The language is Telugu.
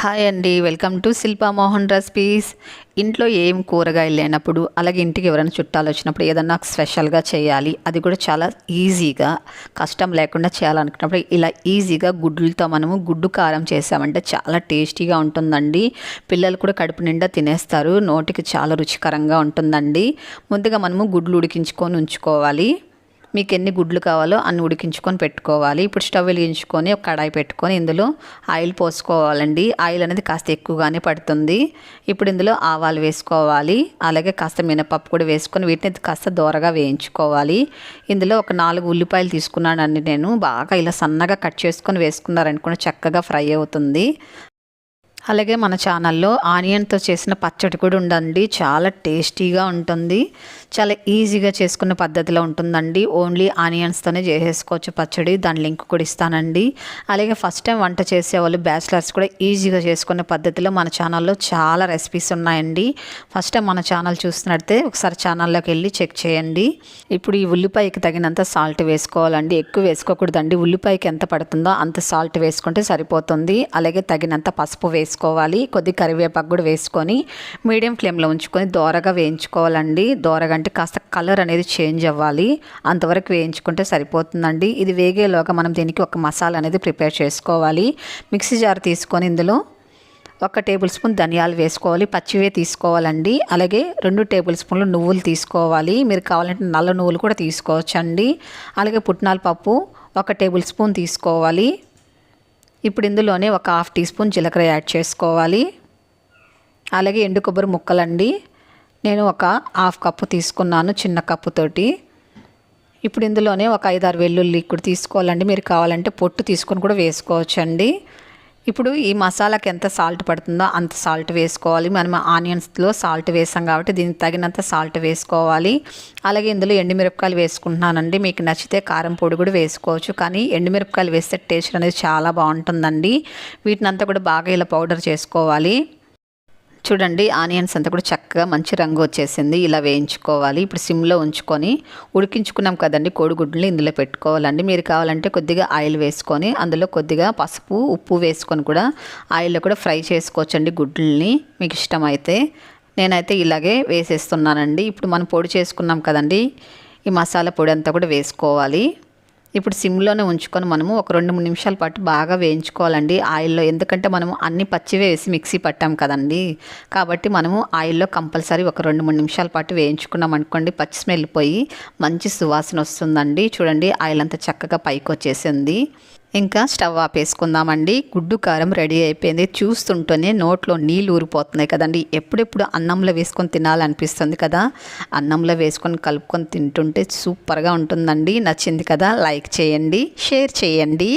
హాయ్ అండి welcome to Shilpa Mohan recipes. ఇంట్లో ఏం కూరగాయలు లేనప్పుడు అలాగే ఇంటికి ఎవరైనా చుట్టాలు వచ్చినప్పుడు ఏదన్నా స్పెషల్గా చేయాలి. అది కూడా చాలా ఈజీగా కష్టం లేకుండా చేయాలనుకున్నప్పుడు ఇలా ఈజీగా గుడ్లతో మనము గుడ్డు కారం చేసామంటే చాలా టేస్టీగా ఉంటుందండి. పిల్లలు కూడా కడుపు నిండా తినేస్తారు నోటికి చాలా రుచికరంగా ఉంటుందండి. ముందుగా మనము గుడ్లు ఉడికించుకొని ఉంచుకోవాలి. మీకు ఎన్ని గుడ్లు కావాలో అన్ని ఉడికించుకొని పెట్టుకోవాలి. ఇప్పుడు స్టవ్ వెలిగించుకొని ఒక కడాయి పెట్టుకొని ఇందులో ఆయిల్ పోసుకోవాలండి. ఆయిల్ అనేది కాస్త ఎక్కువగానే పడుతుంది. ఇప్పుడు ఇందులో ఆవాలు వేసుకోవాలి. అలాగే కాస్త మినపప్పు కూడా వేసుకొని వీటిని కాస్త దూరగా వేయించుకోవాలి. ఇందులో ఒక నాలుగు ఉల్లిపాయలు తీసుకున్నానండి నేను. బాగా ఇలా సన్నగా కట్ చేసుకొని వేసుకున్నారనుకుని చక్కగా ఫ్రై అవుతుంది. అలాగే మన ఛానల్లో ఆనియన్తో చేసిన పచ్చడి కూడా ఉండండి చాలా టేస్టీగా ఉంటుంది. చాలా ఈజీగా చేసుకున్న పద్ధతిలో ఉంటుందండి. ఓన్లీ ఆనియన్స్తోనే చేసేసుకోవచ్చు పచ్చడి. దాని లింక్ కూడా ఇస్తానండి. అలాగే ఫస్ట్ టైం వంట చేసేవాళ్ళు బ్యాచిలర్స్ కూడా ఈజీగా చేసుకునే పద్ధతిలో మన ఛానల్లో చాలా రెసిపీస్ ఉన్నాయండి. ఫస్ట్ టైం మన ఛానల్ చూస్తున్నట్టే ఒకసారి ఛానల్లోకి వెళ్ళి చెక్ చేయండి. ఇప్పుడు ఈ ఉల్లిపాయకి తగినంత సాల్ట్ వేసుకోవాలండి. ఎక్కువ వేసుకోకూడదండి. ఉల్లిపాయకి ఎంత పడుతుందో అంత సాల్ట్ వేసుకుంటే సరిపోతుంది. అలాగే తగినంత పసుపు వేసి వేసుకోవాలి. కొద్ది కరివేపాకు కూడా వేసుకొని మీడియం ఫ్లేమ్లో ఉంచుకొని దోరగా వేయించుకోవాలండి. దోరగా అంటే కాస్త కలర్ అనేది చేంజ్ అవ్వాలి. అంతవరకు వేయించుకుంటే సరిపోతుందండి. ఇది వేగేలోగా మనం దీనికి ఒక మసాలా అనేది ప్రిపేర్ చేసుకోవాలి. మిక్సీ జార్ తీసుకొని ఇందులో ఒక టేబుల్ స్పూన్ ధనియాలు వేసుకోవాలి. పచ్చివే తీసుకోవాలండి. అలాగే రెండు టేబుల్ స్పూన్లు నువ్వులు తీసుకోవాలి. మీరు కావాలంటే నల్ల నువ్వులు కూడా తీసుకోవచ్చండి. అలాగే పుట్నాల పప్పు ఒక టేబుల్ స్పూన్ తీసుకోవాలి. ఇప్పుడు ఇందులోనే ఒక హాఫ్ టీ స్పూన్ జీలకర్ర యాడ్ చేసుకోవాలి. అలాగే ఎండు కొబ్బరి ముక్కలండి. నేను ఒక హాఫ్ కప్పు తీసుకున్నాను చిన్న కప్పుతోటి ఇప్పుడు ఇందులోనే ఒక ఐదారు వెల్లుల్లి కూడా తీసుకోవాలండి. మీరు కావాలంటే పొట్టు తీసుకొని కూడా వేసుకోవచ్చండి. ఇప్పుడు ఈ మసాలాకి ఎంత సాల్ట్ పడుతుందో అంత సాల్ట్ వేసుకోవాలి. మనం ఆనియన్స్లో సాల్ట్ వేసాం కాబట్టి దీనికి తగినంత సాల్ట్ వేసుకోవాలి. అలాగే ఇందులో ఎండుమిరపకాయలు వేసుకుంటున్నానండి. మీకు నచ్చితే కారం పొడి కూడా వేసుకోవచ్చు. కానీ ఎండుమిరపకాయలు వేస్తే టేస్ట్ అనేది చాలా బాగుంటుందండి. వీటిని అంతా కూడా బాగా ఇలా పౌడర్ చేసుకోవాలి. చూడండి ఆనియన్స్ అంతా కూడా చక్కగా మంచి రంగు వచ్చేసింది. ఇలా వేయించుకోవాలి. ఇప్పుడు సిమ్లో ఉంచుకొని ఉడికించుకున్నాం కదండి కోడిగుడ్లు ఇందులో పెట్టుకోవాలండి. మీరు కావాలంటే కొద్దిగా ఆయిల్ వేసుకొని అందులో కొద్దిగా పసుపు ఉప్పు వేసుకొని కూడా ఆయిల్లో కూడా ఫ్రై చేసుకోవచ్చండి గుడ్లని. మీకు ఇష్టమైతే నేనైతే ఇలాగే వేసేస్తున్నానండి. ఇప్పుడు మనం పొడి చేసుకున్నాం కదండి ఈ మసాలా పొడి అంతా కూడా వేసుకోవాలి. ఇప్పుడు సిమ్లోనే ఉంచుకొని మనము ఒక రెండు మూడు నిమిషాల పాటు బాగా వేయించుకోవాలండి. ఆయిల్లో ఎందుకంటే మనము అన్ని పచ్చివే వేసి మిక్సీ పట్టాం కదండి. కాబట్టి మనము ఆయిల్లో కంపల్సరీ ఒక రెండు మూడు నిమిషాల పాటు వేయించుకున్నాం అనుకోండి పచ్చి స్మెల్ పోయి మంచి సువాసన వస్తుందండి. చూడండి ఆయిల్ అంతా చక్కగా పైకి వచ్చేసింది ఇంకా స్టవ్ ఆపేసుకుందామండి. గుడ్డు కారం రెడీ అయిపోయింది. చూస్తుంటేనే నోట్లో నీళ్ళు ఊరిపోతున్నాయి కదండి. ఎప్పుడెప్పుడు అన్నంలో వేసుకొని తినాలనిపిస్తుంది కదా. అన్నంలో వేసుకొని కలుపుకొని తింటుంటే సూపర్గా ఉంటుందండి. నచ్చింది కదా లైక్ చేయండి షేర్ చేయండి.